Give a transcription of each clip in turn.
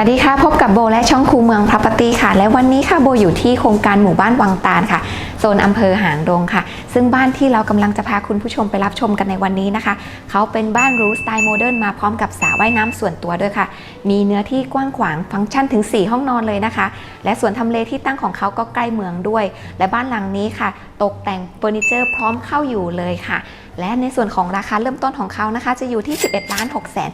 วัสดีค่ะ พบกับโบและช่องคูเมืองพ r o p e r t y ค่ะ และวันนี้ค่ะโบอยู่ที่โครงการหมู่บ้านวังตาลค่ะโซนอำเภอหางดงค่ะ ซึ่งบ้านที่เรากำลังจะพาคุณผู้ชมไปรับชมกันในวันนี้นะคะ เขาเป็นบ้านรูสไตล์โมเดิร์นมาพร้อมกับสระว่ายน้ำส่วนตัวด้วยค่ะ มีเนื้อที่กว้างขวางฟังก์ชันถึง 4 ห้องนอนเลยนะคะ และส่วนทำเลที่ตั้งของเขาก็ใกล้เมืองด้วย และบ้านหลังนี้ค่ะ ตกแต่งเฟอร์นิเจอร์พร้อมเข้าอยู่เลยค่ะ และในส่วนของราคาเริ่มต้นของเขานะคะ จะอยู่ที่ 11ล้าน6แสน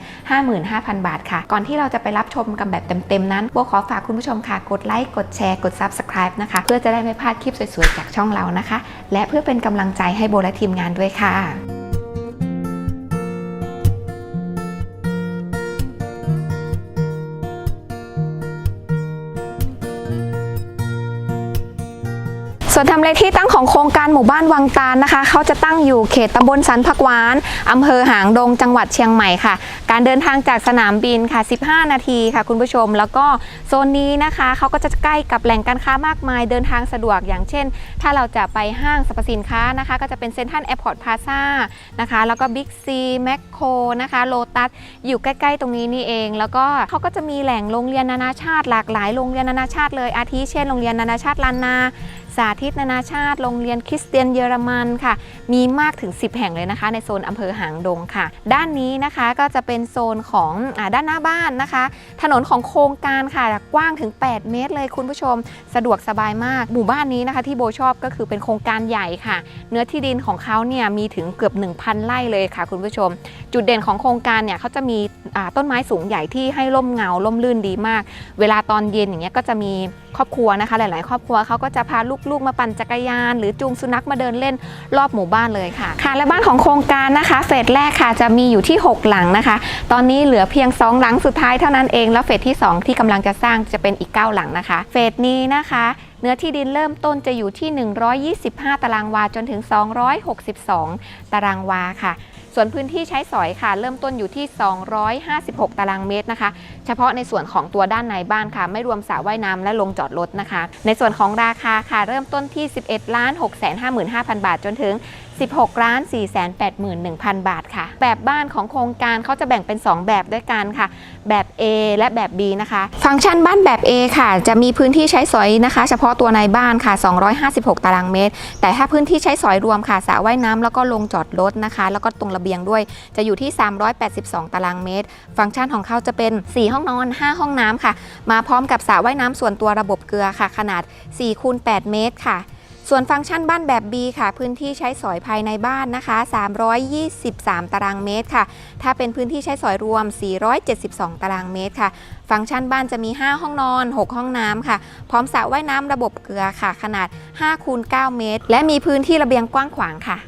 55,000 บาทค่ะ ก่อนที่เราจะไปรับชมกันแบบเต็มๆนั้นโบขอฝากคุณผู้ชมค่ะ กดไลค์ กดแชร์ กด Subscribe นะคะ เพื่อจะได้ไม่พลาดคลิปสวยๆ จากช่องเรานะคะ และเพื่อเป็นกำลังใจให้โบและทีมงานด้วยค่ะ ส่วนทำเลที่ตั้งของโครงการหมู่บ้านวังตาลนะคะ เขาจะตั้งอยู่เขตตำบลสันพักหวานอำเภอหางดงจังหวัดเชียงใหม่ค่ะ การเดินทางจากสนามบินค่ะ 15 นาทีค่ะ คุณผู้ชม แล้วก็โซนนี้นะคะเขาก็จะใกล้กับแหล่งการค้ามากมาย เดินทางสะดวกอย่างเช่น ถ้าเราจะไปห้างสรรพสินค้านะคะ ก็จะเป็นเซ็นทรัลแอร์พอร์ตพาซานะคะ แล้วก็บิ๊กซีแมคโครนะคะโลตัสอยู่ใกล้ๆ ตรงนี้นี่เอง แล้วก็เขาก็จะมีแหล่งโรงเรียนนานาชาติหลากหลายโรงเรียนนานาชาติเลยอาทิเช่นโรงเรียนนานาชาติลานนา สาธิตนานาชาติ โรงเรียนคริสเตียนเยอรมันค่ะ มีมากถึง 10 แห่งเลยนะคะ ในโซนอำเภอหางดงค่ะ ด้านนี้นะคะก็จะเป็นโซนของอด้านหน้าบ้านนะคะ ถนนของโครงการค่ะกว้างถึง 8 เมตรเลยคุณผู้ชม สะดวกสบายมาก หมู่บ้านนี้นะคะ ที่โบชอบก็คือเป็นโครงการใหญ่ค่ะ เนื้อที่ดินของเขาเนี่ยมีถึงเกือบ 1,000 ไร่เลยค่ะ คุณผู้ชม จุดเด่นของโครงการเนี่ยเขาจะมีต้นไม้สูงใหญ่ที่ให้ร่มเงาร่มรื่นดีมาก เวลาตอนเย็นอย่างเงี้ยก็จะมี ครอบครัวนะคะ หลาย ๆ ครอบครัวเขาก็จะพาลูก ๆ มาปั่นจักรยาน หรือจูงสุนัขมาเดินเล่นรอบหมู่บ้านเลยค่ะ ค่ะ และบ้านของโครงการนะคะเฟสแรกค่ะจะมีอยู่ที่ 6 หลังนะคะ ตอนนี้เหลือเพียง 2 หลังสุดท้ายเท่านั้นเองแล้วเฟสที่ 2 ที่กำลังจะสร้างจะเป็นอีก 9 หลังนะคะ เฟสนี้นะคะเนื้อที่ดินเริ่มต้นจะอยู่ที่ 125 ตารางวาจนถึง 262 ตารางวาค่ะ ส่วนพื้นที่ใช้สอยค่ะ เริ่มต้นอยู่ที่ 256 ตารางเมตรนะคะ เฉพาะในส่วนของตัวด้านในบ้านค่ะ ไม่รวมสระว่ายน้ำและลงจอดรถนะคะ ในส่วนของราคาค่ะ เริ่มต้นที่ 11 ล้าน6 5 5 0 0 0 บาทจนถึง16ล้าน4 8 1 0 0 0 บาทค่ะ แบบบ้านของโครงการเขาจะแบ่งเป็น 2 แบบด้วยกันค่ะ แบบ A และแบบ B นะคะ ฟังก์ชันบ้านแบบ A ค่ะ จะมีพื้นที่ใช้สอยนะคะ เฉพาะตัวในบ้านค่ะ 256 ตารางเมตร แต่ถ้าพื้นที่ใช้สอยรวมค่ะสระว่ายน้ำแล้วก็ลงจอดรถนะคะ แล้วก็ตรงระเบียงด้วย จะอยู่ที่ 382 ตารางเมตร ฟังก์ชันของเขาจะเป็น 4 ห้องนอน 5 ห้องน้ำค่ะ มาพร้อมกับสระว่ายน้ำส่วนตัวระบบเกลือค่ะ ขนาด4คูณ8เมตรค่ะ ส่วนฟังก์ชันบ้านแบบ B ค่ะ พื้นที่ใช้สอยภายในบ้านนะคะ 323 ตารางเมตรค่ะ ถ้าเป็นพื้นที่ใช้สอยรวม 472 ตารางเมตรค่ะ ฟังก์ชันบ้านจะมี 5 ห้องนอน 6 ห้องน้ำค่ะ พร้อมสระว่ายน้ำระบบเกลือค่ะ ขนาด5คูณ9เมตร และมีพื้นที่ระเบียงกว้างขวางค่ะ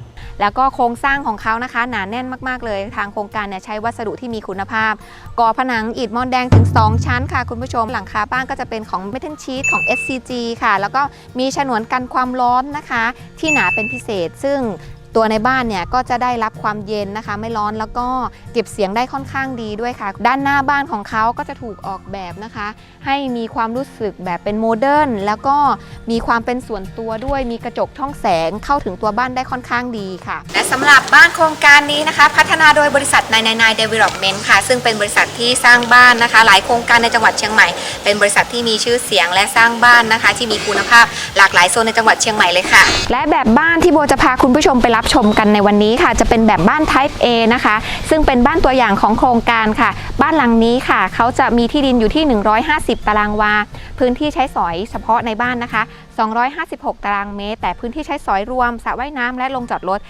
แล้วก็โครงสร้างของเขานะคะหนาแน่นมากๆเลย ทางโครงการเนี่ยใช้วัสดุที่มีคุณภาพ ก่อผนังอิฐมอนแดงถึง 2 ชั้นค่ะคุณผู้ชม หลังคาบ้านก็จะเป็นของเมทัลชีตของ SCG ค่ะ แล้วก็มีฉนวนกันความร้อนนะคะ ที่หนาเป็นพิเศษซึ่ง ตัวในบ้านเนี่ยก็จะได้รับความเย็นนะคะ ไม่ร้อนแล้วก็เก็บเสียงได้ค่อนข้างดีด้วยค่ะ ด้านหน้าบ้านของเขาก็จะถูกออกแบบนะคะ ให้มีความรู้สึกแบบเป็นโมเดิร์นแล้วก็มีความเป็นส่วนตัวด้วยมีกระจกช่องแสงเข้าถึงตัวบ้านได้ค่อนข้างดีค่ะ และสำหรับบ้านโครงการนี้นะคะ พัฒนาโดยบริษัทนายนายนายเดเวล็อปเมนต์ค่ะ ซึ่งเป็นบริษัทที่สร้างบ้านนะคะ หลายโครงการในจังหวัดเชียงใหม่ เป็นบริษัทที่มีชื่อเสียงและสร้างบ้านนะคะ ที่มีคุณภาพหลากหลายโซนในจังหวัดเชียงใหม่เลยค่ะ และแบบบ้านที่โบจะพาคุณผู้ชมไปรับชมกันในวันนี้ค่ะ จะเป็นแบบบ้าน Type A นะคะ ซึ่งเป็นบ้านตัวอย่างของโครงการค่ะ บ้านหลังนี้ค่ะ เขาจะมีที่ดินอยู่ที่ 150 ตารางวา พื้นที่ใช้สอยเฉพาะในบ้านนะคะ 256 ตารางเมตร แต่พื้นที่ใช้สอยรวมสระว่ายน้ำและลงจอดรถ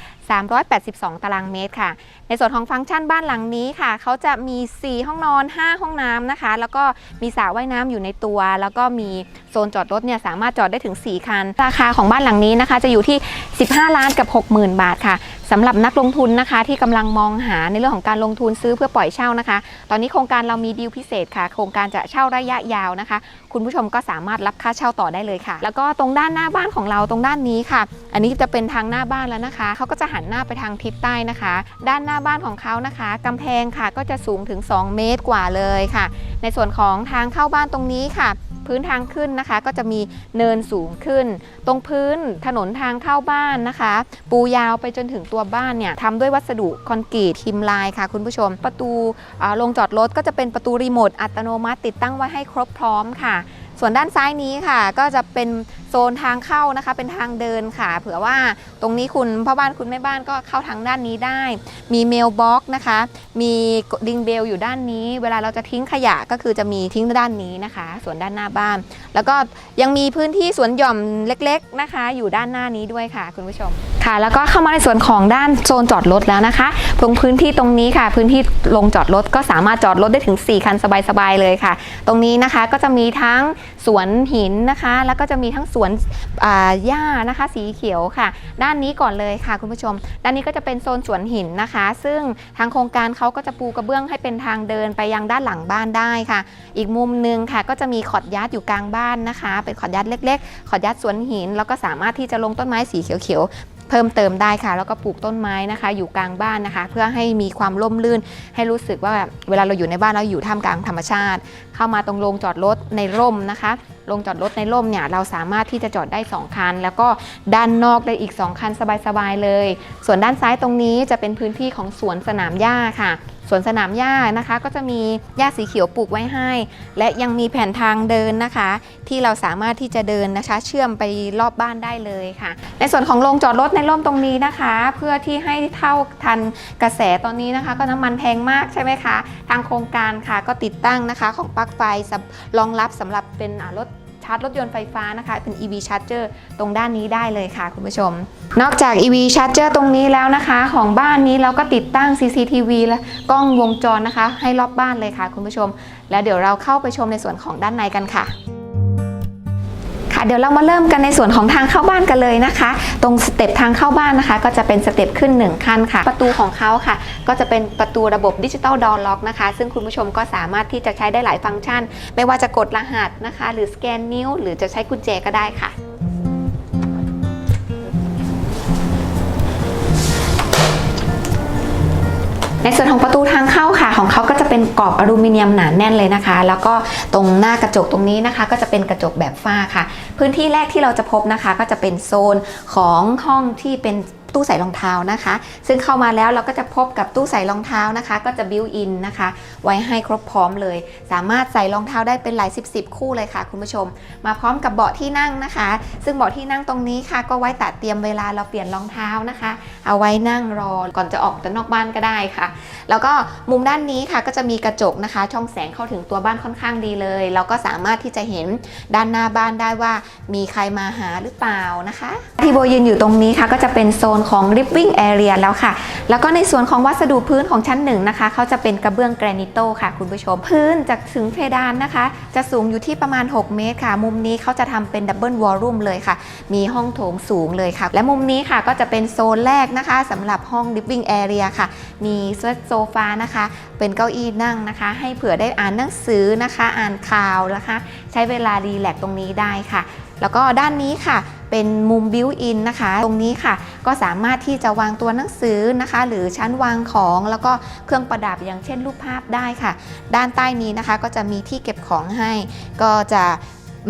382 ตารางเมตรค่ะ ในส่วนของฟังก์ชันบ้านหลังนี้ค่ะ เขาจะมี 4 ห้องนอน 5 ห้องน้ำนะคะ แล้วก็มีสระว่ายน้ำอยู่ในตัว แล้วก็มีโซนจอดรถเนี่ยสามารถจอดได้ถึง 4 คัน ราคาของบ้านหลังนี้นะคะ จะอยู่ที่ 15 ล้านกับ 60,000 บาทค่ะสำหรับนักลงทุนนะคะที่กำลังมองหาในเรื่องของการลงทุนซื้อเพื่อปล่อยเช่านะคะ ตอนนี้โครงการเรามีดีลพิเศษค่ะ โครงการจะเช่าระยะยาวนะคะ คุณผู้ชมก็สามารถรับค่าเช่าต่อได้เลยค่ะ แล้วก็ตรงด้านหน้าบ้านของเราตรงด้านนี้ค่ะ อันนี้จะเป็นทางหน้าบ้านแล้วนะคะเขาก็จะหันหน้าไปทางทิศใต้นะคะ ด้านหน้าบ้านของเขานะคะกำแพงค่ะก็จะสูงถึง 2 เมตรกว่าเลยค่ะ ในส่วนของทางเข้าบ้านตรงนี้ค่ะ พื้นทางขึ้นนะคะ ก็จะมีเนินสูงขึ้น ตรงพื้นถนนทางเข้าบ้านนะคะ ปูยาวไปจนถึงตัวบ้านเนี่ยทำด้วยวัสดุคอนกรีตทิมลายค่ะ คุณผู้ชม ประตูลงจอดรถก็จะเป็นประตูรีโมทอัตโนมัติติดตั้งไว้ให้ครบพร้อมค่ะ ส่วนด้านซ้ายนี้ค่ะ ก็จะเป็นโซนทางเข้านะคะ เป็นทางเดินค่ะ เผื่อว่าตรงนี้คุณพ่อบ้านคุณแม่บ้านก็เข้าทางด้านนี้ได้ มีเมลบ็อกนะคะ มีดิงเบลอยู่ด้านนี้ เวลาเราจะทิ้งขยะก็คือจะมีทิ้งด้านนี้นะคะ ส่วนด้านหน้าบ้าน แล้วก็ยังมีพื้นที่สวนหย่อมเล็ก ๆนะคะ อยู่ด้านหน้านี้ด้วยค่ะ คุณผู้ชม ค่ะ แล้วก็เข้ามาในส่วนของด้านโซนจอดรถแล้วนะคะตรงพื้นที่ตรงนี้ค่ะ พื้นที่ลงจอดรถก็สามารถจอดรถได้ถึง 4 คันสบายๆเลยค่ะ ตรงนี้นะคะก็จะมีทั้งสวนหินนะคะ แล้วก็จะมีทั้งสวนหญ้านะคะ สีเขียวค่ะ ด้านนี้ก่อนเลยค่ะคุณผู้ชม ด้านนี้ก็จะเป็นโซนสวนหินนะคะ ซึ่งทางโครงการเขาก็จะปูกระเบื้องให้เป็นทางเดินไปยังด้านหลังบ้านได้ค่ะ อีกมุมหนึ่งค่ะ ก็จะมีขอดยัดอยู่กลางบ้านนะคะ เป็นขอดยัดเล็ก ๆ ขอดยัดสวนหิน แล้วก็สามารถที่จะลงต้นไม้สีเขียวๆ เพิ่มเติมได้ค่ะ แล้วก็ปลูกต้นไม้นะคะ อยู่กลางบ้านนะคะ เพื่อให้มีความร่มรื่น ให้รู้สึกว่าแบบเวลาเราอยู่ในบ้านเราอยู่ท่ามกลางธรรมชาติ เข้ามาตรงโรงจอดรถในร่มนะคะโรงจอดรถในร่มเนี่ยเราสามารถที่จะจอดได้ 2 คัน แล้วก็ด้านนอกได้อีก 2 คันสบายๆเลย ส่วนด้านซ้ายตรงนี้จะเป็นพื้นที่ของสวนสนามหญ้าค่ะ สวนสนามหญ้านะคะ ก็จะมีหญ้าสีเขียวปลูกไว้ให้ และยังมีแผ่นทางเดินนะคะ ที่เราสามารถที่จะเดินนะคะ เชื่อมไปรอบบ้านได้เลยค่ะ ในส่วนของโรงจอดรถในร่มตรงนี้นะคะ เพื่อที่ให้เท่าทันกระแสตอนนี้นะคะ ก็น้ำมันแพงมากใช่ไหมคะ ทางโครงการค่ะก็ติดตั้งนะคะ ของปลั๊กไฟรองรับสำหรับเป็นรถ ชาร์จรถยนต์ไฟฟ้านะคะ เป็น EV Charger ตรงด้านนี้ได้เลยค่ะคุณผู้ชม นอกจาก EV Charger ตรงนี้แล้วนะคะ ของบ้านนี้เราก็ติดตั้ง CCTV และกล้องวงจรนะคะ ให้รอบบ้านเลยค่ะคุณผู้ชม แล้วเดี๋ยวเราเข้าไปชมในส่วนของด้านในกันค่ะ ค่ะเดี๋ยวเรามาเริ่มกันในส่วนของทางเข้าบ้านกันเลยนะคะ ตรงสเต็ปทางเข้าบ้านนะคะ ก็จะเป็นสเต็ปขึ้น 1 ขั้นค่ะ ประตูของเขาค่ะ ก็จะเป็นประตูระบบดิจิตอลดอร์ล็อกนะคะ ซึ่งคุณผู้ชมก็สามารถที่จะใช้ได้หลายฟังก์ชัน ไม่ว่าจะกดรหัสนะคะ หรือสแกนนิ้ว หรือจะใช้กุญแจก็ได้ค่ะ ในส่วนของประตูทางเข้าค่ะของเขาก็จะเป็นกรอบอลูมิเนียมหนาแน่นเลยนะคะ แล้วก็ตรงหน้ากระจกตรงนี้นะคะ ก็จะเป็นกระจกแบบฝ้าค่ะ พื้นที่แรกที่เราจะพบนะคะ ก็จะเป็นโซนของห้องที่เป็น ตู้ใส่รองเท้านะคะ ซึ่งเข้ามาแล้วเราก็จะพบกับตู้ใส่รองเท้านะคะ ก็จะบิวอินนะคะ ไว้ให้ครบพร้อมเลย สามารถใส่รองเท้าได้เป็นหลายสิบสิบคู่เลยค่ะ คุณผู้ชม มาพร้อมกับเบาะที่นั่งนะคะ ซึ่งเบาะที่นั่งตรงนี้ค่ะ ก็ไว้ตัดเตรียมเวลาเราเปลี่ยนรองเท้านะคะ เอาไว้นั่งรอก่อนจะออกจากนอกบ้านก็ได้ค่ะ แล้วก็มุมด้านนี้ค่ะก็จะมีกระจกนะคะ ช่องแสงเข้าถึงตัวบ้านค่อนข้างดีเลย เราก็สามารถที่จะเห็นด้านหน้าบ้านได้ว่ามีใครมาหาหรือเปล่านะคะ ที่โบยืนอยู่ตรงนี้ค่ะก็จะเป็นโซนของ living area แล้วค่ะ แล้วก็ในส่วนของวัสดุพื้นของชั้นหนึ่งนะคะเขาจะเป็นกระเบื้องแกรนิโตค่ะคุณผู้ชม พื้นจากถึงเพดานนะคะ จะสูงอยู่ที่ประมาณ 6 เมตรค่ะ มุมนี้เขาจะทำเป็นดับเบิลวอลลุ่มเลยค่ะ มีห้องโถงสูงเลยค่ะ และมุมนี้ค่ะก็จะเป็นโซนแรกนะคะสำหรับห้อง living area ค่ะ มีโซฟานะคะ เป็นเก้าอี้นั่งนะคะ ให้เผื่อได้อ่านหนังสือนะคะ อ่านข่าวนะคะ ใช้เวลารีแลกตรงนี้ได้ค่ะ แล้วก็ด้านนี้ค่ะ เป็นมุมบิวอินนะคะ ตรงนี้ค่ะ ก็สามารถที่จะวางตัวหนังสือนะคะ หรือชั้นวางของแล้วก็เครื่องประดับอย่างเช่นรูปภาพได้ค่ะ ด้านใต้นี้นะคะ ก็จะมีที่เก็บของให้ ก็จะ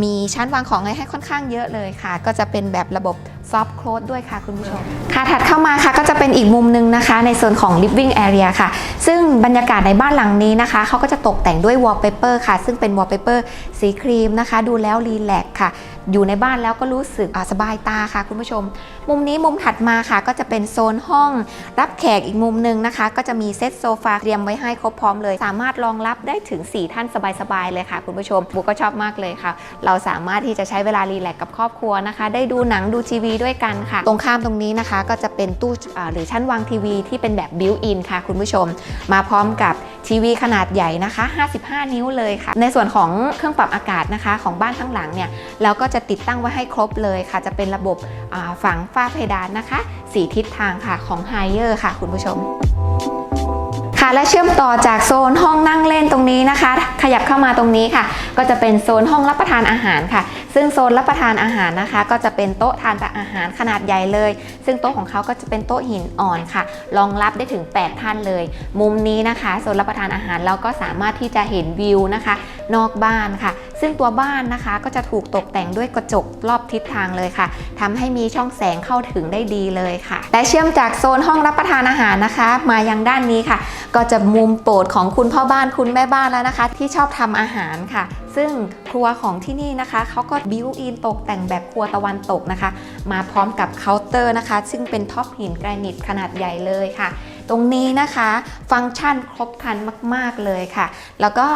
มีชั้นวางของให้ค่อนข้างเยอะเลยค่ะ ก็จะเป็นแบบระบบ ซอฟต์โคลดด้วยค่ะคุณผู้ชม ค่ะถัดเข้ามาค่ะก็จะเป็นอีกมุมหนึงนะคะ ในส่วนของ living area ค่ะ ซึ่งบรรยากาศในบ้านหลังนี้นะคะเขาก็จะตกแต่งด้วย wallpaper ค่ะ ซึ่งเป็น wallpaper สีครีมนะคะ ดูแล้วรีแลกค่ะ อยู่ในบ้านแล้วก็รู้สึกสบายตาค่ะคุณผู้ชม มุมนี้มุมถัดมาค่ะ ก็จะเป็นโซนห้อง รับแขกอีกมุมหนึงนะคะ ก็จะมีเซตโซฟาเตรียมไว้ให้ครบพร้อมเลย สามารถรองรับได้ถึง 4 ท่านสบายๆเลยค่ะ คุณผู้ชมบุกก็ชอบมากเลยค่ะ เราสามารถที่จะใช้เวลารีแลกกับครอบครัวนะคะ ได้ดูหนังดูทีวีด้วยกันค่ะ ตรงข้ามตรงนี้นะคะ ก็จะเป็นตู้หรือชั้นวางทีวีที่เป็นแบบบิวอินค่ะ คุณผู้ชม มาพร้อมกับทีวีขนาดใหญ่นะคะ 55 นิ้วเลยค่ะ ในส่วนของเครื่องปรับอากาศนะคะ ของบ้านข้างหลังเนี่ย เราก็จะติดตั้งไว้ให้ครบเลยค่ะ จะเป็นระบบฝังฝ้าเพดานนะคะ สีทิศทางค่ะของ h i เ e r ค่ะ คุณผู้ชม และเชื่อมต่อจากโซนห้องนั่งเล่นตรงนี้นะคะ ขยับเข้ามาตรงนี้ค่ะ ก็จะเป็นโซนห้องรับประทานอาหารค่ะ ซึ่งโซนรับประทานอาหารนะคะ ก็จะเป็นโต๊ะทานอาหารขนาดใหญ่เลย ซึ่งโต๊ะของเขาก็จะเป็นโต๊ะหินอ่อนค่ะ รองรับได้ถึง 8 ท่านเลย มุมนี้นะคะ โซนรับประทานอาหารเราก็สามารถที่จะเห็นวิวนะคะ นอกบ้านค่ะ ซึ่งตัวบ้านนะคะก็จะถูกตกแต่งด้วยกระจกรอบทิศทางเลยค่ะทำให้มีช่องแสงเข้าถึงได้ดีเลยค่ะ และเชื่อมจากโซนห้องรับประทานอาหารนะคะ มายังด้านนี้ค่ะ ก็จะมุมโปรดของคุณพ่อบ้านคุณแม่บ้านแล้วนะคะ ที่ชอบทำอาหารค่ะ ซึ่งครัวของที่นี่นะคะเขาก็บิวอินตกแต่งแบบครัวตะวันตกนะคะ มาพร้อมกับเคาน์เตอร์นะคะ ซึ่งเป็นท็อปหินแกรนิตขนาดใหญ่เลยค่ะ ตรงนี้นะคะ ฟังก์ชันครบครันมาก ๆ เลยค่ะ แล้วก็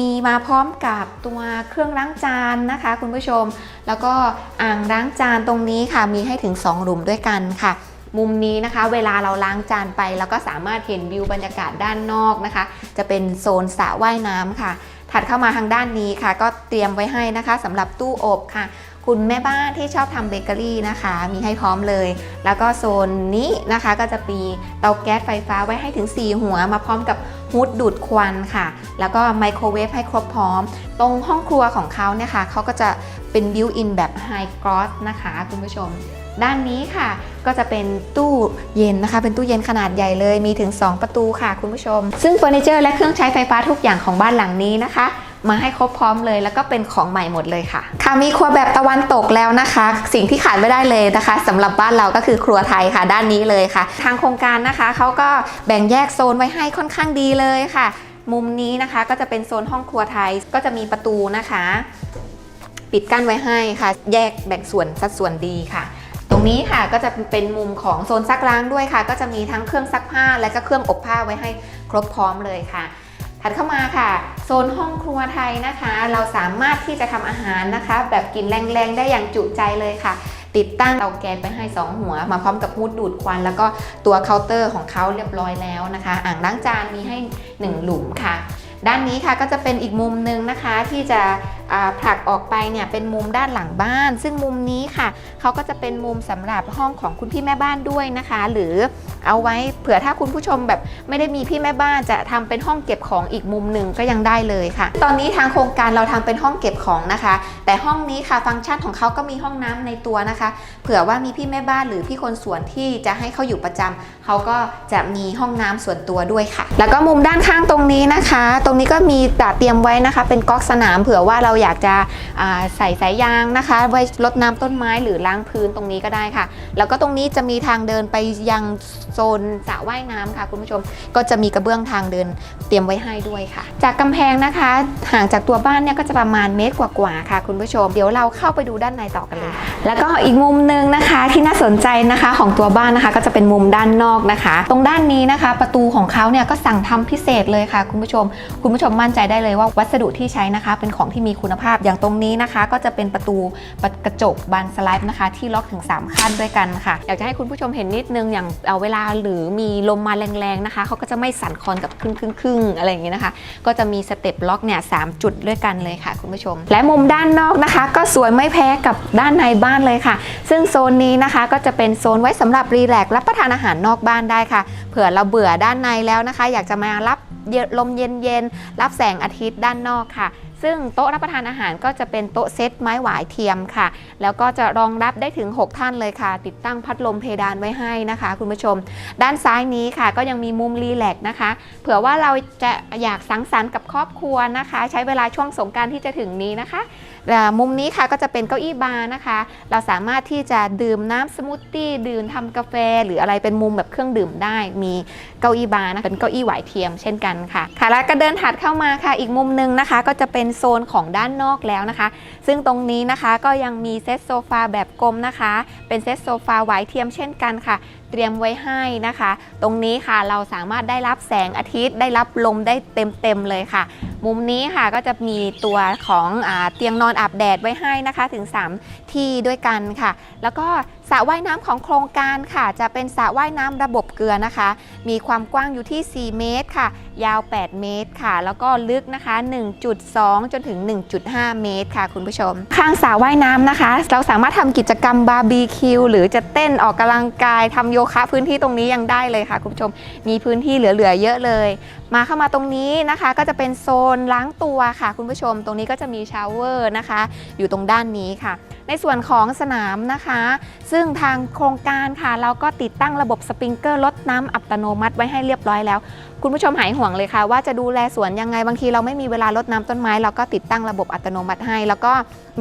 มีมาพร้อมกับตัวเครื่องล้างจานนะคะ คุณผู้ชม แล้วก็อ่างล้างจานตรงนี้ค่ะ มีให้ถึง 2 หลุมด้วยกันค่ะมุมนี้นะคะเวลาเราล้างจานไปเราก็สามารถเห็นวิวบรรยากาศด้านนอกนะคะ จะเป็นโซนสระว่ายน้ำค่ะ ถัดเข้ามาทางด้านนี้ค่ะ ก็เตรียมไว้ให้นะคะสำหรับตู้อบค่ะ คุณแม่บ้านที่ชอบทำเบเกอรี่นะคะ มีให้พร้อมเลย แล้วก็โซนนี้นะคะก็จะมีเตาแก๊สไฟฟ้าไว้ให้ถึง 4 หัว มาพร้อมกับฮูดดูดควันค่ะ แล้วก็ไมโครเวฟให้ครบพร้อม ตรงห้องครัวของเขาเนี่ยค่ะเขาก็จะเป็นบิวอินแบบไฮกรอสนะคะคุณผู้ชม ด้านนี้ค่ะ ก็จะเป็นตู้เย็นนะคะ เป็นตู้เย็นขนาดใหญ่เลยมีถึง 2 ประตูค่ะคุณผู้ชม ซึ่งเฟอร์นิเจอร์และเครื่องใช้ไฟฟ้าทุกอย่างของบ้านหลังนี้นะคะ มาให้ครบพร้อมเลย แล้วก็เป็นของใหม่หมดเลยค่ะ ค่ะมีครัวแบบตะวันตกแล้วนะคะ สิ่งที่ขาดไม่ได้เลยนะคะสำหรับบ้านเราก็คือครัวไทยค่ะ ด้านนี้เลยค่ะ ทางโครงการนะคะเขาก็แบ่งแยกโซนไว้ให้ค่อนข้างดีเลยค่ะ มุมนี้นะคะก็จะเป็นโซนห้องครัวไทยก็จะมีประตูนะคะ ปิดกั้นไว้ให้ค่ะ แยกแบ่งส่วนสัดส่วนดีค่ะตรงนี้ค่ะก็จะเป็นมุมของโซนซักล้างด้วยค่ะ ก็จะมีทั้งเครื่องซักผ้าและก็เครื่องอบผ้าไว้ให้ครบพร้อมเลยค่ะ ถัดเข้ามาค่ะ โซนห้องครัวไทยนะคะ เราสามารถที่จะทำอาหารนะคะ แบบกินแรงๆ ได้อย่างจุใจเลยค่ะ ติดตั้งเตาแก๊สไปให้ 2 หัว มาพร้อมกับฮูดดูดควัน แล้วก็ตัวเคาน์เตอร์ของเขาเรียบร้อยแล้วนะคะ อ่างล้างจานมีให้ 1 หลุมค่ะ ด้านนี้ค่ะก็จะเป็นอีกมุมหนึ่งนะคะที่จะ ผลักออกไปเนี่ยเป็นมุมด้านหลังบ้าน ซึ่งมุมนี้ค่ะเขาก็จะเป็นมุมสำหรับห้องของคุณพี่แม่บ้านด้วยนะคะ หรือเอาไว้เผื่อถ้าคุณผู้ชมแบบไม่ได้มีพี่แม่บ้านจะทำเป็นห้องเก็บของอีกมุมหนึ่งก็ยังได้เลยค่ะ ตอนนี้ทางโครงการเราทำเป็นห้องเก็บของนะคะ แต่ห้องนี้ค่ะฟังก์ชันของเขาก็มีห้องน้ำในตัวนะคะ เผื่อว่ามีพี่แม่บ้านหรือพี่คนสวนที่จะให้เขาอยู่ประจำเขาก็จะมีห้องน้ำส่วนตัวด้วยค่ะ แล้วก็มุมด้านข้างตรงนี้นะคะ ตรงนี้ก็มีตัดเตรียมไว้นะคะ เป็นก๊อกสนามเผื่อว่าเราอยากจะใส่สายยางนะคะ ไว้รดน้ำต้นไม้หรือล้างพื้นตรงนี้ก็ได้ค่ะ แล้วก็ตรงนี้จะมีทางเดินไปยังโซนสระว่ายน้ำค่ะ คุณผู้ชมก็จะมีกระเบื้องทางเดินเตรียมไว้ให้ด้วยค่ะ จากกำแพงนะคะ ห่างจากตัวบ้านเนี่ยก็จะประมาณเมตรกว่าๆค่ะ คุณผู้ชม เดี๋ยวเราเข้าไปดูด้านในต่อกันเลย แล้วก็อีกมุมหนึ่งนะคะที่น่าสนใจนะคะของตัวบ้านนะคะ ก็จะเป็นมุมด้านนอกนะคะ ตรงด้านนี้นะคะ ประตูของเขาเนี่ยก็สั่งทำพิเศษเลยค่ะ คุณผู้ชม คุณผู้ชมมั่นใจได้เลยว่าวัสดุที่ใช้นะคะ เป็นของที่มีคุณภาพอย่างตรงนี้นะคะ ก็จะเป็นประตูกระจกบานสไลด์นะคะ ที่ล็อกถึง 3 ขั้นด้วยกันค่ะ อยากจะให้คุณผู้ชมเห็นนิดนึงอย่างเอาเวลาหรือมีลมมาแรงๆนะคะเขาก็จะไม่สั่นคลอนกับครึ่งครึ่งครึ่งอะไรอย่างนี้นะคะ ก็จะมีสเต็ปล็อกเนี่ยสามจุดด้วยกันเลยค่ะ คุณผู้ชม และมุมด้านนอกนะคะ ก็สวยไม่แพ้กับด้านในบ้านเลยค่ะ ซึ่งโซนนี้นะคะก็จะเป็นโซนไว้สำหรับรีแลกซ์รับประทานอาหารนอกบ้านได้ค่ะ เผื่อเราเบื่อด้านในแล้วนะคะ อยากจะมารับ ลมเย็นๆ รับแสงอาทิตย์ด้านนอกค่ะ ซึ่งโต๊ะรับประทานอาหารก็จะเป็นโต๊ะเซตไม้หวายเทียมค่ะ แล้วก็จะรองรับได้ถึง 6 ท่านเลยค่ะ ติดตั้งพัดลมเพดานไว้ให้นะคะ คุณผู้ชม ด้านซ้ายนี้ค่ะ ก็ยังมีมุมรีแลกซ์นะคะ เผื่อว่าเราจะอยากสังสรรค์กับครอบครัวนะคะ ใช้เวลาช่วงสงการที่จะถึงนี้นะคะ มุมนี้ค่ะก็จะเป็นเก้าอี้บาร์นะคะ เราสามารถที่จะดื่มน้ำสมูทตี้ดื่มทำกาแฟ หรืออะไรเป็นมุมแบบเครื่องดื่มได้ มีเก้าอี้บาร์นะเป็นเก้าอี้หวายเทียมเช่นกันค่ะ ค่ะแล้วก็เดินถัดเข้ามาค่ะ อีกมุมหนึงนะคะ ก็จะเป็นโซนของด้านนอกแล้วนะคะ ซึ่งตรงนี้นะคะก็ยังมีเซตโซฟาแบบกลมนะคะ เป็นเซตโซฟาหวายเทียมเช่นกันค่ะ เตรียมไว้ให้นะคะ ตรงนี้ค่ะเราสามารถได้รับแสงอาทิตย์ ได้รับลมได้เต็มๆเลยค่ะ มุมนี้ค่ะก็จะมีตัวของอเตียงนอนอาบแดดไว้ให้นะคะถึง 3 ที่ด้วยกันค่ะ แล้วก็สระว่ายน้ำของโครงการค่ะ จะเป็นสระว่ายน้ำระบบเกลือนะคะ มีความกว้างอยู่ที่ 4 เมตรค่ะ ยาว 8 เมตรค่ะ แล้วก็ลึกนะคะ 1.2 จนถึง 1.5 เมตรค่ะ คุณผู้ชม ข้างสระว่ายน้ำนะคะ เราสามารถทำกิจกรรมบาร์บีคิวหรือจะเต้นออกกำลังกายทำโยคะพื้นที่ตรงนี้ยังได้เลยค่ะ คุณผู้ชม มีพื้นที่เหลือๆเยอะเลย มาเข้ามาตรงนี้นะคะ ก็จะเป็นโซนล้างตัวค่ะ คุณผู้ชม ตรงนี้ก็จะมีชาวเวอร์นะคะ อยู่ตรงด้านนี้ค่ะ ในส่วนของสนามนะคะ ซึ่งทางโครงการค่ะ เราก็ติดตั้งระบบสปริงเกอร์ลดน้ำอัตโนมัติไว้ให้เรียบร้อยแล้ว คุณผู้ชมหายห่วงเลยค่ะ ว่าจะดูแลสวนยังไงบางทีเราไม่มีเวลารดน้ำต้นไม้ เราก็ติดตั้งระบบอัตโนมัติให้ แล้วก็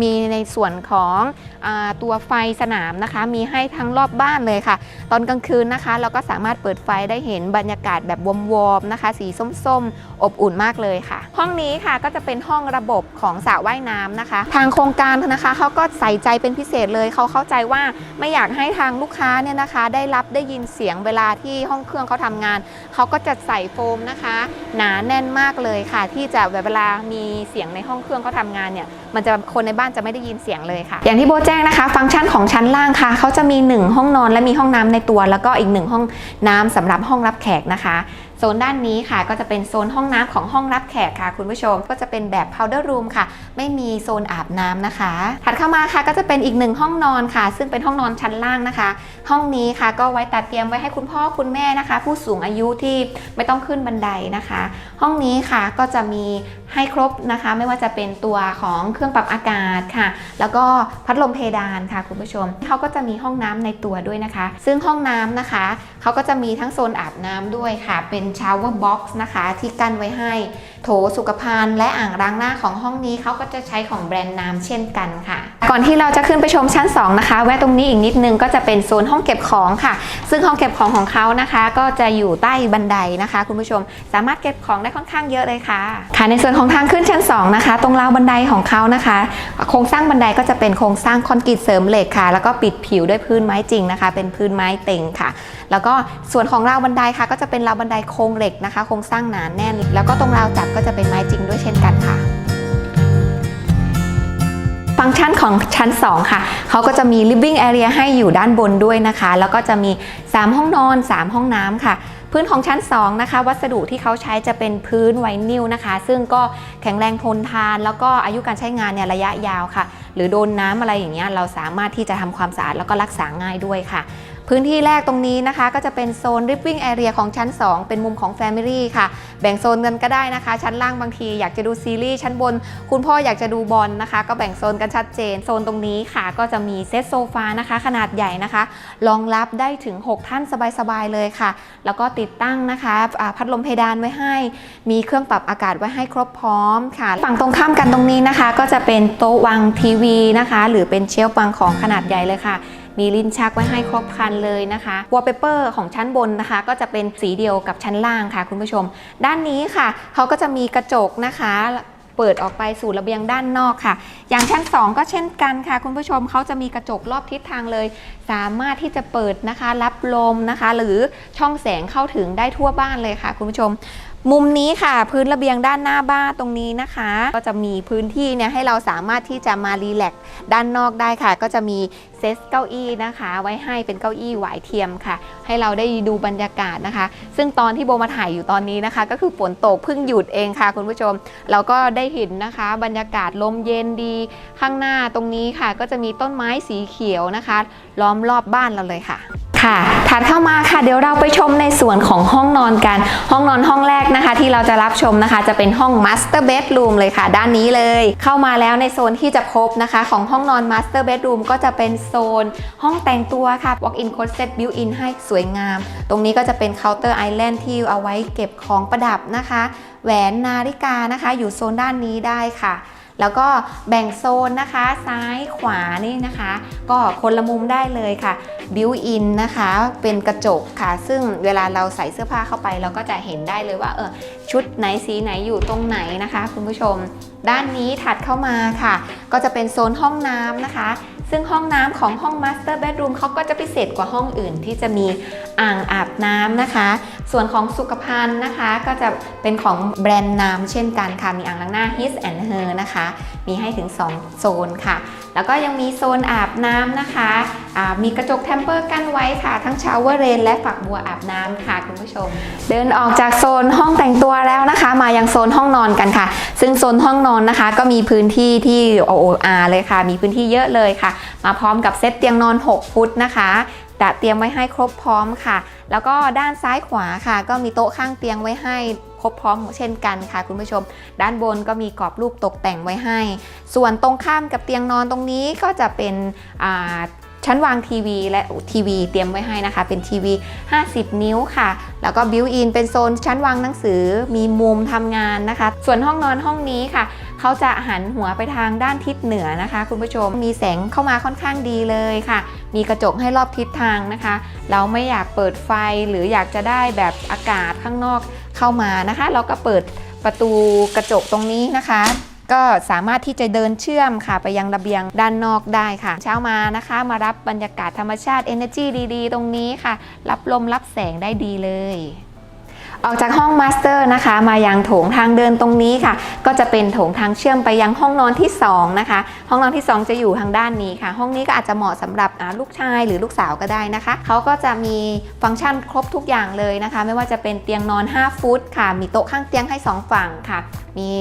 มีในส่วนของอตัวไฟสนามนะคะ มีให้ทั้งรอบบ้านเลยค่ะ ตอนกลางคืนนะคะ เราก็สามารถเปิดไฟได้เห็นบรรยากาศแบบวอมๆนะคะ สีส้มๆ อบอุ่นมากเลยค่ะ ห้องนี้ค่ะก็จะเป็นห้องระบบของสระว่ายน้ำนะคะ ทางโครงการนะคะเขาก็ใส่ใจเป็นพิเศษเลยเขาเข้าใจว่าไม่อยากให้ทางลูกค้าเนี่ยนะคะ ได้รับได้ยินเสียงเวลาที่ห้องเครื่องเขาทำงานเขาก็จะใส่โฟมนะคะ หนาแน่นมากเลยค่ะ ที่จะเวลามีเสียงในห้องเครื่องเขาทำงานเนี่ยมันจะคนในบ้านจะไม่ได้ยินเสียงเลยค่ะ อย่างที่โบแจ้งนะคะ ฟังก์ชันของชั้นล่างค่ะเขาจะมี 1 ห้องนอนและมีห้องน้ำในตัว แล้วก็อีก 1 ห้องน้ำสำหรับห้องรับแขกนะคะ โซนด้านนี้ค่ะ ก็จะเป็นโซนห้องน้ำของห้องรับแขกค่ะ คุณผู้ชมก็จะเป็นแบบ powder room ค่ะ ไม่มีโซนอาบน้ำนะคะ ถัดเข้ามาค่ะก็จะเป็นอีกหนึ่งห้องนอนค่ะ ซึ่งเป็นห้องนอนชั้นล่างนะคะ ห้องนี้ค่ะก็ไว้ตัดเตรียมไว้ให้คุณพ่อคุณแม่นะคะ ผู้สูงอายุที่ไม่ต้องขึ้นบันไดนะคะ ห้องนี้ค่ะก็จะมีให้ครบนะคะ ไม่ว่าจะเป็นตัวของเครื่องปรับอากาศค่ะ แล้วก็พัดลมเพดานค่ะ คุณผู้ชมเขาก็จะมีห้องน้ำในตัวด้วยนะคะ ซึ่งห้องน้ำนะคะเขาก็จะมีทั้งโซนอาบน้ำด้วยค่ะเป็นชาวเวอร์บ็อกซ์นะคะ ที่กั้นไว้ให้ โถสุขภัณฑ์และอ่างล้างหน้าของห้องนี้เขาก็จะใช้ของแบรนด์น้ำเช่นกันค่ะ ก่อนที่เราจะขึ้นไปชมชั้น 2 นะคะ แวะตรงนี้อีกนิดนึงก็จะเป็นโซนห้องเก็บของค่ะ ซึ่งห้องเก็บของของเขานะคะ ก็จะอยู่ใต้บันไดนะคะ คุณผู้ชมสามารถเก็บของได้ค่อนข้างเยอะเลยค่ะ ค่ะในส่วนของทางขึ้นชั้น 2 นะคะ ตรงราวบันไดของเขานะคะ โครงสร้างบันไดก็จะเป็นโครงสร้างคอนกรีตเสริมเหล็กค่ะ แล้วก็ปิดผิวด้วยพื้นไม้จริงนะคะ เป็นพื้นไม้เต็งค่ะ แล้วก็ส่วนของราวบันไดค่ะ ก็จะเป็นราวบันไดโครงเหล็กนะคะ โครงสร้างหนาแน่น แล้วก็ตรงราวจับก็จะเป็นไม้จริงด้วยเช่นกันค่ะ ฟังก์ชันของชั้น 2 ค่ะ เขาก็จะมี living area ให้อยู่ด้านบนด้วยนะคะ แล้วก็จะมี 3 ห้องนอน 3 ห้องน้ำค่ะพื้นของชั้น 2 นะคะ วัสดุที่เขาใช้จะเป็นพื้นไวนิลนะคะ ซึ่งก็แข็งแรงทนทาน แล้วก็อายุการใช้งานเนี่ยระยะยาวค่ะ หรือโดนน้ำอะไรอย่างเงี้ยเราสามารถที่จะทำความสะอาดแล้วก็รักษาง่ายด้วยค่ะ พื้นที่แรกตรงนี้นะคะ ก็จะเป็นโซน living area ของชั้น 2 เป็นมุมของ Family ค่ะ แบ่งโซนกันก็ได้นะคะ ชั้นล่างบางทีอยากจะดูซีรีส์ชั้นบน คุณพ่ออยากจะดูบอลนะคะ ก็แบ่งโซนกันชัดเจน โซนตรงนี้ค่ะ ก็จะมีเซตโซฟานะคะ ขนาดใหญ่นะคะรองรับได้ถึง 6 ท่านสบายๆเลยค่ะ แล้วก็ติดตั้งนะคะพัดลมเพดานไว้ให้ มีเครื่องปรับอากาศไว้ให้ครบพร้อมค่ะ ฝั่งตรงข้ามกันตรงนี้นะคะ ก็จะเป็นโต๊ะวางทีวีนะคะ หรือเป็นเชลฟ์วางของขนาดใหญ่เลยค่ะ มีลิ้นชักไว้ให้ครบครันเลยนะคะวอลเปเปอร์ของชั้นบนนะคะ ก็จะเป็นสีเดียวกับชั้นล่างค่ะ คุณผู้ชม ด้านนี้ค่ะเขาก็จะมีกระจกนะคะเปิดออกไปสู่ระเบียงด้านนอกค่ะ อย่างชั้น 2 ก็เช่นกันค่ะ คุณผู้ชมเขาจะมีกระจกรอบทิศทางเลย สามารถที่จะเปิดนะคะรับลมนะคะ หรือช่องแสงเข้าถึงได้ทั่วบ้านเลยค่ะ คุณผู้ชม มุมนี้ค่ะ พื้นระเบียงด้านหน้าบ้านตรงนี้นะคะ ก็จะมีพื้นที่เนี่ยให้เราสามารถที่จะมารีแลกซ์ด้านนอกได้ค่ะ ก็จะมีเซตเก้าอี้นะคะ ไว้ให้เป็นเก้าอี้หวายเทียมค่ะ ให้เราได้ดูบรรยากาศนะคะ ซึ่งตอนที่โบมาถ่ายอยู่ตอนนี้นะคะ ก็คือฝนตกเพิ่งหยุดเองค่ะ คุณผู้ชม เราก็ได้เห็นนะคะ บรรยากาศลมเย็นดี ข้างหน้าตรงนี้ค่ะ ก็จะมีต้นไม้สีเขียวนะคะ ล้อมรอบบ้านเราเลยค่ะค่ะถัดเข้ามาค่ะเดี๋ยวเราไปชมในส่วนของห้องนอนกัน ห้องนอนห้องแรกนะคะ ที่เราจะรับชมนะคะ จะเป็นห้อง Master Bedroom เลยค่ะ ด้านนี้เลย เข้ามาแล้วในโซนที่จะพบนะคะ ของห้องนอน Master Bedroom ก็จะเป็นโซน ห้องแต่งตัวค่ะ Walk-in closet built-in ให้สวยงาม ตรงนี้ก็จะเป็น Counter Island ที่เอาไว้เก็บของประดับนะคะ แหวนนาฬิกานะคะ อยู่โซนด้านนี้ได้ค่ะ แล้วก็แบ่งโซนนะคะซ้ายขวานี่นะคะ ก็คนละมุมได้เลยค่ะบิวอินนะคะเป็นกระจกค่ะ ซึ่งเวลาเราใส่เสื้อผ้าเข้าไป เราก็จะเห็นได้เลยว่าเออชุดไหนสีไหนอยู่ตรงไหนนะคะ คุณผู้ชม ด้านนี้ถัดเข้ามาค่ะ ก็จะเป็นโซนห้องน้ำนะคะ ซึ่งห้องน้ำของห้องมาสเตอร์เบดรูมเขาก็จะพิเศษกว่าห้องอื่นที่จะมีอ่างอาบน้ำนะคะ ส่วนของสุขภัณฑ์นะคะ ก็จะเป็นของแบรนด์น้ำเช่นกันค่ะ มีอ่างล้างหน้า His and Her นะคะ มีให้ถึง 2 โซนค่ะ แล้วก็ยังมีโซนอาบน้ำนะคะอ่ามีกระจกแทมเปอร์กั้นไว้ค่ะ ทั้งชาวเวอร์เรนและฝักบัวอาบน้ำค่ะคุณผู้ชม เดินออกจากโซนห้องแต่งตัวแล้วนะคะ มายังโซนห้องนอนกันค่ะ ซึ่งโซนห้องนอนนะคะ ก็มีพื้นที่ที่โออาเลยค่ะ มีพื้นที่เยอะเลยค่ะ มาพร้อมกับเซตเตียงนอน 6 ฟุตนะคะจะเตรียมไว้ให้ครบพร้อมค่ะ แล้วก็ด้านซ้ายขวาค่ะ ก็มีโต๊ะข้างเตียงไว้ให้ ครบพร้อมเช่นกันค่ะคุณผู้ชม ด้านบนก็มีกรอบรูปตกแต่งไว้ให้ ส่วนตรงข้ามกับเตียงนอนตรงนี้ก็จะเป็นชั้นวางทีวีและทีวีเตรียมไว้ให้นะคะ เป็นทีวี 50 นิ้วค่ะ แล้วก็บิวอินเป็นโซนชั้นวางหนังสือมีมุมทำงานนะคะ ส่วนห้องนอนห้องนี้ค่ะ เขาจะหันหัวไปทางด้านทิศเหนือนะคะ คุณผู้ชมมีแสงเข้ามาค่อนข้างดีเลยค่ะ มีกระจกให้รอบทิศทางนะคะ เราไม่อยากเปิดไฟหรืออยากจะได้แบบอากาศข้างนอก เข้ามานะคะ เราก็เปิดประตูกระจกตรงนี้นะคะ ก็สามารถที่จะเดินเชื่อมค่ะ ไปยังระเบียงด้านนอกได้ค่ะ เช้ามานะคะ มารับบรรยากาศธรรมชาติ Energy ดีๆ ตรงนี้ค่ะ รับลมรับแสงได้ดีเลย ออกจากห้องมาสเตอร์นะคะ มายังโถงทางเดินตรงนี้ค่ะ ก็จะเป็นโถงทางเชื่อมไปยังห้องนอนที่ 2 นะคะ ห้องนอนที่ 2 จะอยู่ทางด้านนี้ค่ะ ห้องนี้ก็อาจจะเหมาะสำหรับลูกชายหรือลูกสาวก็ได้นะคะ เขาก็จะมีฟังก์ชันครบทุกอย่างเลยนะคะ ไม่ว่าจะเป็นเตียงนอน 5 ฟุตค่ะ มีโต๊ะข้างเตียงให้ 2 ฝั่งค่ะ มี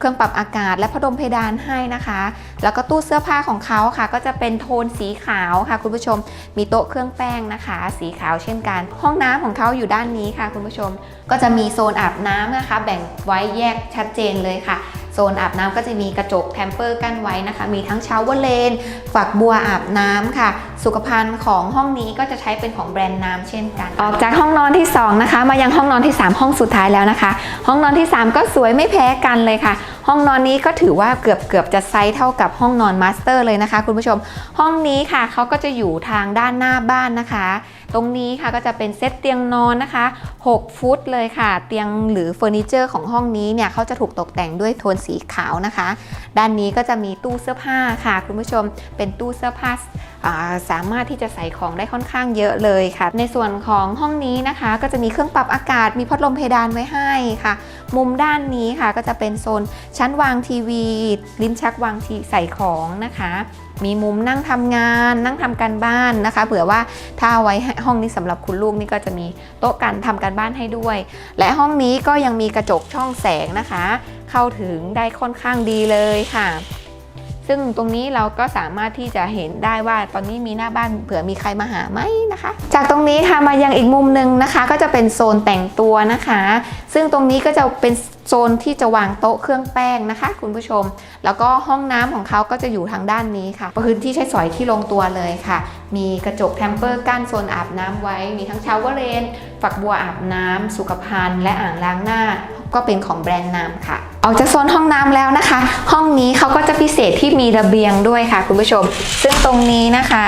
เครื่องปรับอากาศและพัดลมเพดานให้นะคะ แล้วก็ตู้เสื้อผ้าของเขาค่ะ ก็จะเป็นโทนสีขาวค่ะ คุณผู้ชม มีโต๊ะเครื่องแป้งนะคะ สีขาวเช่นกัน ห้องน้ำของเขาอยู่ด้านนี้ค่ะ คุณผู้ชม ก็จะมีโซนอาบน้ำนะคะ แบ่งไว้แยกชัดเจนเลยค่ะ โซนอาบน้ำก็จะมีกระจกแทมเปอร์กั้นไว้นะคะ มีทั้งชาวเวอร์เลน ฝักบัวอาบน้ำค่ะ สุขภัณฑ์ของห้องนี้ก็จะใช้เป็นของแบรนด์น้ำเช่นกัน ออกจากห้องนอนที่ 2 นะคะ มายังห้องนอนที่ 3 ห้องสุดท้ายแล้วนะคะ ห้องนอนที่ 3 ก็สวยไม่แพ้กันเลยค่ะ ห้องนอนนี้ก็ถือว่าเกือบเกือบจะไซส์เท่ากับห้องนอนมาสเตอร์เลยนะคะ คุณผู้ชม ห้องนี้ค่ะเขาก็จะอยู่ทางด้านหน้าบ้านนะคะ ตรงนี้ค่ะก็จะเป็นเซตเตียงนอนนะคะ 6 ฟุตเลยค่ะ เตียงหรือเฟอร์นิเจอร์ของห้องนี้เนี่ยเขาจะถูกตกแต่งด้วยโทนสีขาวนะคะ ด้านนี้ก็จะมีตู้เสื้อผ้าค่ะ คุณผู้ชมเป็นตู้เสื้อผ้าสามารถที่จะใส่ของได้ค่อนข้างเยอะเลยค่ะ ในส่วนของห้องนี้นะคะ ก็จะมีเครื่องปรับอากาศมีพัดลมเพดานไว้ให้ค่ะ มุมด้านนี้ค่ะก็จะเป็นโซนชั้นวางทีวี ลิ้นชักวางทีใส่ของนะคะ มีมุมนั่งทำงาน นั่งทำการบ้านนะคะ เผื่อว่าถ้าไว้ให้ห้องนี้สำหรับคุณลูกนี่ก็จะมีโต๊ะการทำการบ้านให้ด้วย และห้องนี้ก็ยังมีกระจกช่องแสงนะคะ เข้าถึงได้ค่อนข้างดีเลยค่ะ ซึ่งตรงนี้เราก็สามารถที่จะเห็นได้ว่าตอนนี้มีหน้าบ้านเผื่อมีใครมาหาไหมนะคะ จากตรงนี้ค่ะมายังอีกมุมหนึ่งนะคะ ก็จะเป็นโซนแต่งตัวนะคะ ซึ่งตรงนี้ก็จะเป็นโซนที่จะวางโต๊ะเครื่องแป้งนะคะ คุณผู้ชม แล้วก็ห้องน้ำของเขาก็จะอยู่ทางด้านนี้ค่ะพื้นที่ใช้สอยที่ลงตัวเลยค่ะ มีกระจกแทมเปอร์กั้นโซนอาบน้ำไว้ มีทั้งชาวเวอร์เรนฝักบัวอาบน้ำสุขภัณฑ์และอ่างล้างหน้า ก็เป็นของแบรนด์น้ำค่ะ ออกจากโซนห้องน้ำแล้วนะคะ ห้องนี้เขาก็จะพิเศษที่มีระเบียงด้วยค่ะคุณผู้ชม ซึ่งตรงนี้นะคะ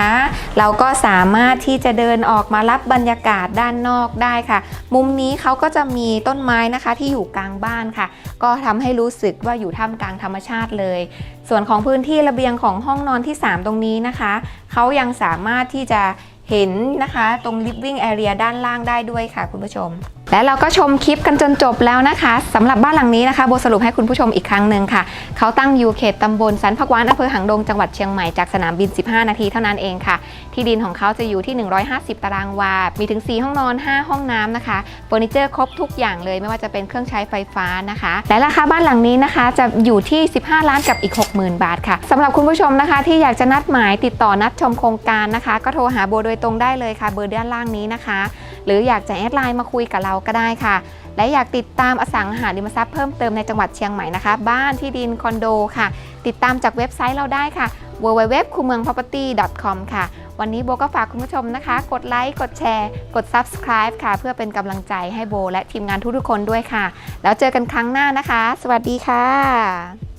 เราก็สามารถที่จะเดินออกมารับบรรยากาศด้านนอกได้ค่ะ มุมนี้เขาก็จะมีต้นไม้นะคะที่อยู่กลางบ้านค่ะ ก็ทำให้รู้สึกว่าอยู่ท่ามกลางธรรมชาติเลย ส่วนของพื้นที่ระเบียงของห้องนอนที่ 3 ตรงนี้นะคะเขายังสามารถที่จะเห็นนะคะ ตรง living area ด้านล่างได้ด้วยค่ะคุณผู้ชม และเราก็ชมคลิปกันจนจบแล้วนะคะสำหรับบ้านหลังนี้นะคะโบสรุปให้คุณผู้ชมอีกครั้งหนึ่งค่ะ เขาตั้งอยู่เขตตำบลสันพักวานอำเภอหางดงจังหวัดเชียงใหม่จากสนามบิน 15 นาทีเท่านั้นเองค่ะ ที่ดินของเขาจะอยู่ที่ 150 ตารางวา มีถึง 4 ห้องนอน 5 ห้องน้ำนะคะเฟอร์นิเจอร์ครบทุกอย่างเลยไม่ว่าจะเป็นเครื่องใช้ไฟฟ้านะคะ และราคาบ้านหลังนี้นะคะ จะอยู่ที่ 15 ล้านกับอีก 60,000 บาทค่ะสำหรับคุณผู้ชมนะคะ ที่อยากจะนัดหมายติดต่อนัดชมโครงการนะคะ ก็โทรหาโบโดยตรงได้เลยค่ะ เบอร์ด้านล่างนี้นะคะ หรืออยากจะแอดไลน์มาคุยกับเราก็ได้ค่ะ และอยากติดตามอสังหาริมทรัพย์เพิ่มเติมในจังหวัดเชียงใหม่นะคะ บ้านที่ดินคอนโดค่ะ ติดตามจากเว็บไซต์เราได้ค่ะ www คูเมือง property com ค่ะ วันนี้โบก็ฝากคุณผู้ชมนะคะ กดไลค์กดแชร์ กด subscribe ค่ะ เพื่อเป็นกำลังใจให้โบ และทีมงานทุกๆคนด้วยค่ะ แล้วเจอกันครั้งหน้านะคะ สวัสดีค่ะ